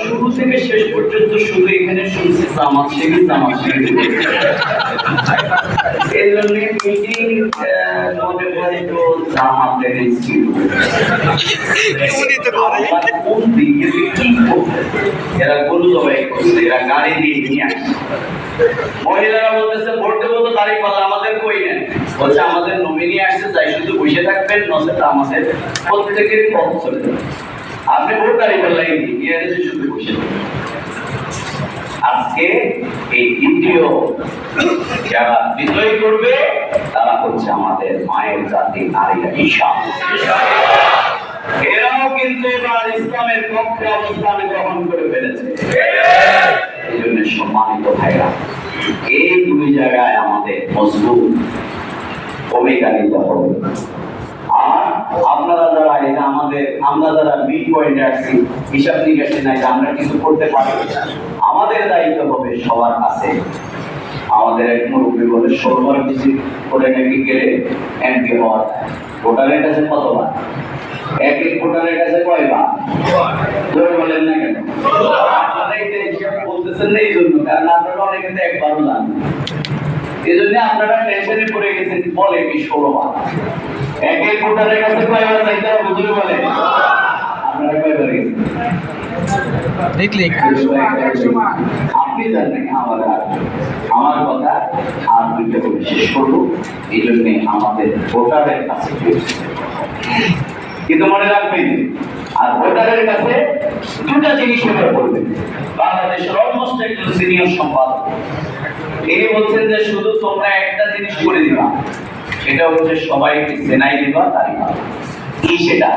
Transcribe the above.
শুরু থেকে শেষ পর্যন্ত শুধু এখানে শুনছি জামাত শিখি জামাত শিখি এই জন্য মিটিং মনে হয় তো জামাতের কোন দিকে কি এরা গরু জবাই করছে এরা গাড়ি দিয়ে নিয়ে আসছে। মহিলারা বলতেছে ভোট দেবো তো আমাদের কই নেন? বলছে আমাদের নমিনি আসছে তাই শুধু বসে থাকবেন নচেত আমাদের প্রত্যেকেরই পথ চলে যাবে। আপনি দাঁড়িয়ে পাল্লাই গিয়ে এসে শুধু বসে। আজকে এই দ্বিতীয় যারা বিজয় করবে, তারা হচ্ছে আমাদের মায়ের জাতি নারীরা ঈশান এরাও কিন্তু এবার ইসলামের পক্ষে অবস্থান গ্রহণ করে ফেলেছে। এই জন্য সম্মানিত ভাইরা, এই দুই জায়গায় আমাদের মজবুত ভূমিকা নিতে হবে আর আপনারা যারা এই যে আমাদের আমরা যারা মিড পয়েন্টে আসছি হিসাব নিকাশে নাই যে আমরা কিছু করতে পারি আমাদের দায়িত্ব হবে সবার কাছে। আমাদের এক মুরব্বী বলে ষোলোবার বেশি করে নাকি গেলে এমপি হওয়া যায়? ভোটারের কাছে কতবার? এক এক কাছে কয়বার? জোরে বলেন না কেন? বলতেছেন এই জন্য, কারণ আপনারা অনেকে তো একবারও জানেন এই জন্য আপনারা টেনশনে পড়ে গেছেন, বলে কি ষোলো বার? এক এক ভোটারের কাছে কয়বার চাইতে হবে? জোরে বলেন আপনারা কয়বার গেছেন দেখলে আপনি জানেন আমার আমার কথা আর দুইটা করে শেষ করব। এই জন্য আমাদের ভোটারের কাছে কিন্তু মনে রাখবেন, আর ভোটারের কাছে দুটা জিনিস মনে করবেন। বাংলাদেশের অলমোস্ট একজন সিনিয়র সম্পাদক। তিনি বলছেন যে শুধু তোমরা একটা জিনিস করে দিবা, সেটা হচ্ছে সবাইকে সেনাই দিবা, তাই কি সেটা?